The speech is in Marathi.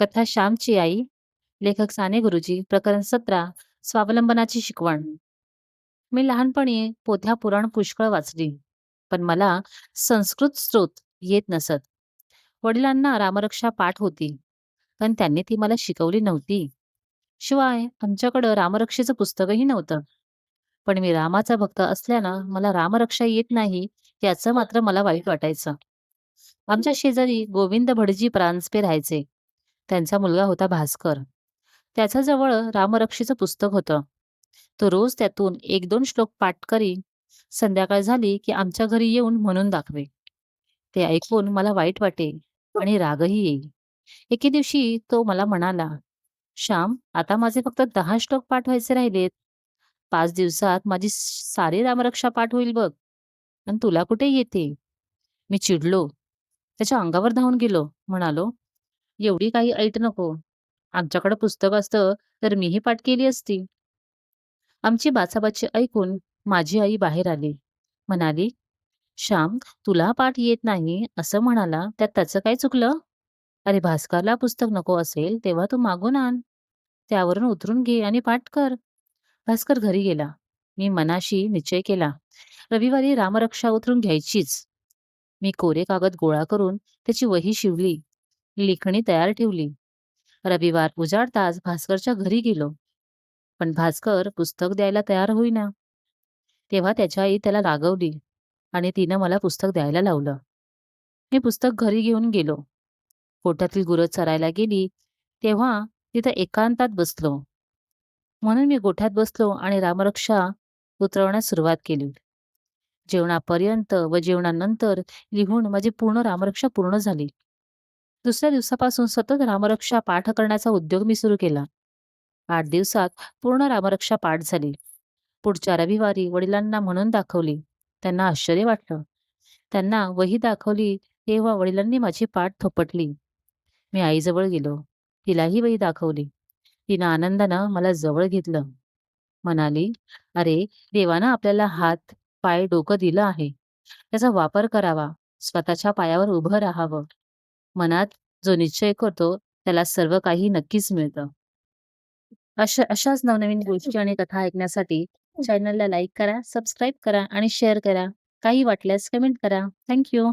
कथा श्यामची आई लेखक साने गुरुजी प्रकरण सतरा स्वावलंबनाची शिकवण. मी लहानपणी पोथ्या पुराण पुष्कळ वाचली पण मला संस्कृत स्त्रोत येत नसत. वडिलांना रामरक्षा पाठ होती पण त्यांनी ती मला शिकवली नव्हती. शिवाय आमच्याकडं रामरक्षेचं पुस्तकही नव्हतं. पण मी रामाचा भक्त असल्यानं मला रामरक्षा येत नाही याचं मात्र मला वाईट वाटायचं. आमच्या शेजारी गोविंद भटजी प्रांजपे राहायचे. त्यांचा मुलगा होता भास्कर. त्याच्याजवळ रामरक्षीचं पुस्तक होतं. तो रोज त्यातून एक दोन श्लोक पाठ करी संध्याकाळ झाली की आमच्या घरी येऊन म्हणून दाखवे ते ऐकून मला वाईट वाटे आणि रागही येईल. एके दिवशी तो मला म्हणाला श्याम आता माझे फक्त दहा श्लोक पाठ व्हायचे राहिलेत. पाच दिवसात माझी सारी रामरक्षा पाठ होईल बघ. आणि तुला कुठे येते? मी चिडलो. त्याच्या अंगावर धावून गेलो. म्हणालो एवढी काही ऐट नको. आमच्याकडे पुस्तक असतं तर मीही पाठ केली असती. आमची बाचाबाची ऐकून माझी आई बाहेर आली. म्हणाली श्याम तुला पाठ येत नाही असं म्हणाला त्यात त्याचं काय चुकलं? अरे भास्करला पुस्तक नको असेल तेव्हा तू मागून आण. त्यावरून उतरून घे आणि पाठ कर. भास्कर घरी गेला. मी मनाशी निश्चय केला. रविवारी रामरक्षा उतरून घ्यायचीच. मी कोरे कागद गोळा करून त्याची वही शिवली. लेखणी तयार ठेवली. रविवार उजाडताच भास्करच्या घरी गेलो. पण भास्कर पुस्तक द्यायला तयार होईना. तेव्हा त्याच्या आई त्याला रागवली आणि तिनं मला पुस्तक द्यायला लावलं. मी पुस्तक घरी घेऊन गेलो. पोटातील गुरं चरायला गेली तेव्हा तिथं एकांतात बसलो. म्हणून मी गोठ्यात बसलो आणि रामरक्षा उतरवण्यास सुरुवात केली. जेवणापर्यंत व जेवणानंतर लिहून माझी पूर्ण रामरक्षा पूर्ण झाली. दुसऱ्या दिवसापासून सतत रामरक्षा पाठ करण्याचा उद्योग मी सुरू केला. आठ दिवसात पूर्ण रामरक्षा पाठ झाली. पुढच्या रविवारी वडिलांना म्हणून दाखवली. त्यांना आश्चर्य वाटलं. त्यांना वही दाखवली तेव्हा वडिलांनी माझी पाठ थोपटली. मी आईजवळ गेलो. तिलाही वही दाखवली. तिनं आनंदानं मला जवळ घेतलं. म्हणाली अरे देवानं आपल्याला हात पाय डोकं दिलं आहे. त्याचा वापर करावा. स्वतःच्या पायावर उभं राहावं. मनात जो निश्चय करतो त्याला सर्व काही नक्कीच मिळतं. अशा अशाच नवनवीन गोष्टी आणि कथा ऐकण्यासाठी चॅनलला लाईक करा सबस्क्राईब करा आणि शेअर करा. काही वाटल्यास कमेंट करा. थँक्यू